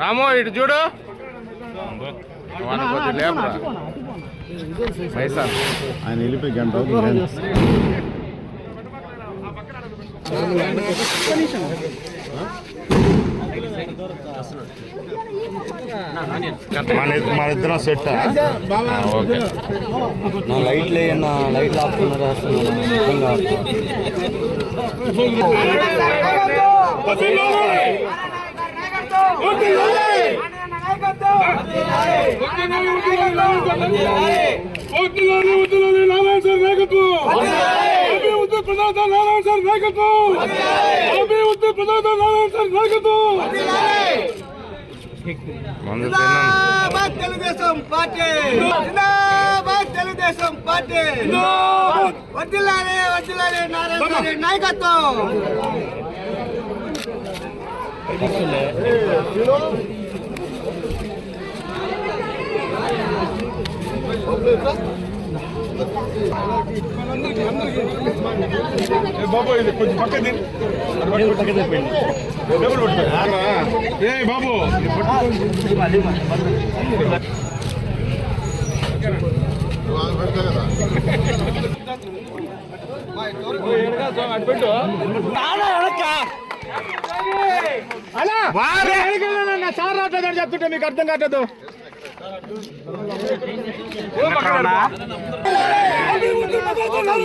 రాము ఇటు చూడు. లేపురా. పైసా. ఆయన వెళ్ళిపోయి గంట అవుతుంది మన మన ఇద్దరం సెట్ ఓకే నా అర్థం కావట్లేదు. వద్దులని వద్దులని నారాయణ సార్ నాయకత్వం ప్రదాత నారాయణ సార్ నాయకత్వం నారాయణ సార్ నాయకత్వం జిందాబాద్ తెలుగుదేశం పార్టీ. జిందాబాద్. తెలుగుదేశం పార్టీ వడ్డిల్లాలే వడ్డిల్లాలే నారాయణ నాయకత్వం. బాబు ఇది కొంచెం పక్క ఏ బాబు చెప్తుంటే మీకు అర్థం కావట్లేదు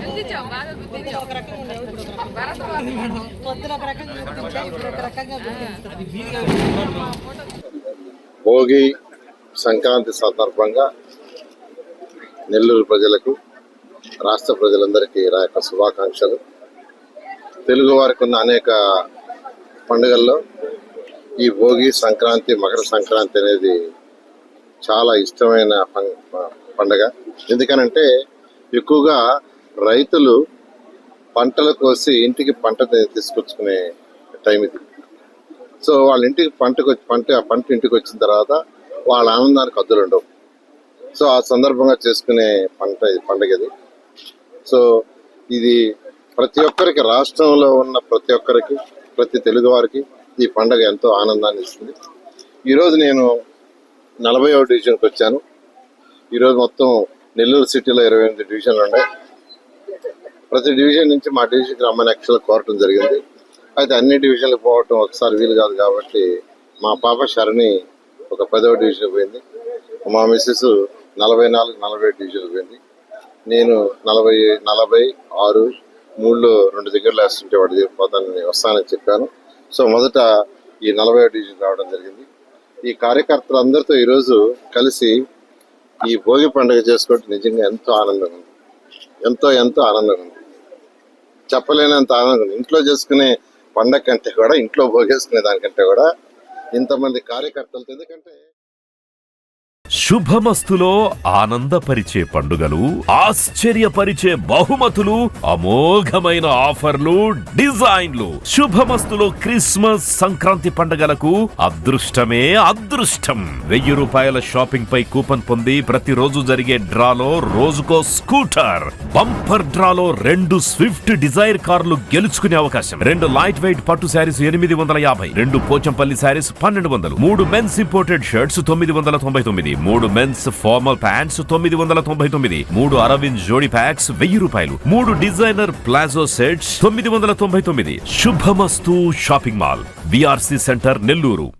గుర్తించా ఇప్పుడు ఒక రకంగా గుర్తించా భోగి సంక్రాంతి సందర్భంగా నెల్లూరు ప్రజలకు రాష్ట్ర ప్రజలందరికీ నా యొక్క శుభాకాంక్షలు. తెలుగు వారికి ఉన్న అనేక పండుగల్లో ఈ భోగి సంక్రాంతి మకర సంక్రాంతి అనేది చాలా ఇష్టమైన పండుగ. ఎందుకనంటే ఎక్కువగా రైతులు పంటలు కోసి ఇంటికి పంట తీసుకొచ్చుకునే టైం ఇది. సో వాళ్ళ ఇంటికి పంటకు వచ్చి పంట పంట ఇంటికి వచ్చిన తర్వాత వాళ్ళ ఆనందానికి అద్దులు ఉండవు సో ఆ సందర్భంగా చేసుకునే పంట పండుగ ఇది. సో ఇది ప్రతి ఒక్కరికి రాష్ట్రంలో ఉన్న ప్రతి ఒక్కరికి ప్రతి తెలుగు వారికి ఈ పండగ ఎంతో ఆనందాన్ని ఇస్తుంది. ఈరోజు నేను నలభై ఒకటి డివిజన్కి వచ్చాను. ఈరోజు మొత్తం నెల్లూరు సిటీలో ఇరవై ఎనిమిది డివిజన్లు ఉన్నాయి. ప్రతి డివిజన్ నుంచి మా డివిజన్కి రమ్మని యాక్చువల్గా కోరటం జరిగింది. అయితే అన్ని డివిజన్లకు పోవటం ఒకసారి వీలు కాదు కాబట్టి మా పాప శరణి ఒక పదవ డివిజన్ పోయింది. మా మిస్సెస్ నలభై నాలుగు నలభై డివిజన్ పోయింది. నేను నలభై నలభై ఆరు మూడులో రెండు దగ్గరలో వేస్తుంటే వాడి దగ్గర పోతానని వస్తానని చెప్పాను. సో మొదట ఈ నలభై డివిజన్ రావడం జరిగింది. ఈ కార్యకర్తలందరితో ఈరోజు కలిసి ఈ భోగి పండుగ చేసుకోవడం నిజంగా ఎంతో ఆనందంగా ఉంది. ఎంతో ఎంతో ఆనందంగా ఉంది. చెప్పలేనంత ఆనందం ఉంది. ఇంట్లో చేసుకునే పండగ కంటే కూడా ఇంట్లో భోగేసుకునే దానికంటే కూడా ఇంతమంది కార్యకర్తలతో ఎందుకంటే శుభమస్తులో ఆనందపరిచే పండుగలు ఆశ్చర్యపరిచే బహుమతులు అమోఘమైన ఆఫర్లు డిజైన్లు. శుభమస్తులో క్రిస్మస్ సంక్రాంతి పండుగలకు అదృష్టమే అదృష్టం. వెయ్యి రూపాయల షాపింగ్ పై కూపన్ పొంది ప్రతిరోజు జరిగే డ్రాలో రోజుకో స్కూటర్. బంపర్ డ్రాలో రెండు స్విఫ్ట్ డిజైర్ కార్లు గెలుచుకునే అవకాశం. రెండు లైట్ వెయిట్ పట్టు శారీస్ ఎనిమిది వందల యాభై రెండు పోచంపల్లి శారీస్ పన్నెండు వందలు మూడు మెన్స్ ఇంపోర్టెడ్ షర్ట్స్ తొమ్మిది వందల తొంభై తొమ్మిది మూడు మూడు మెన్స్ ఫార్మల్ ప్యాంట్స్ తొమ్మిది వందల తొంభై తొమ్మిది మూడు అరవింద్ జోడి ప్యాక్స్ వెయ్యి రూపాయలు మూడు డిజైనర్ ప్లాజో సెట్స్ తొమ్మిది వందల తొంభై తొమ్మిది. Subhamasthu shopping mall VRC centre Nellore.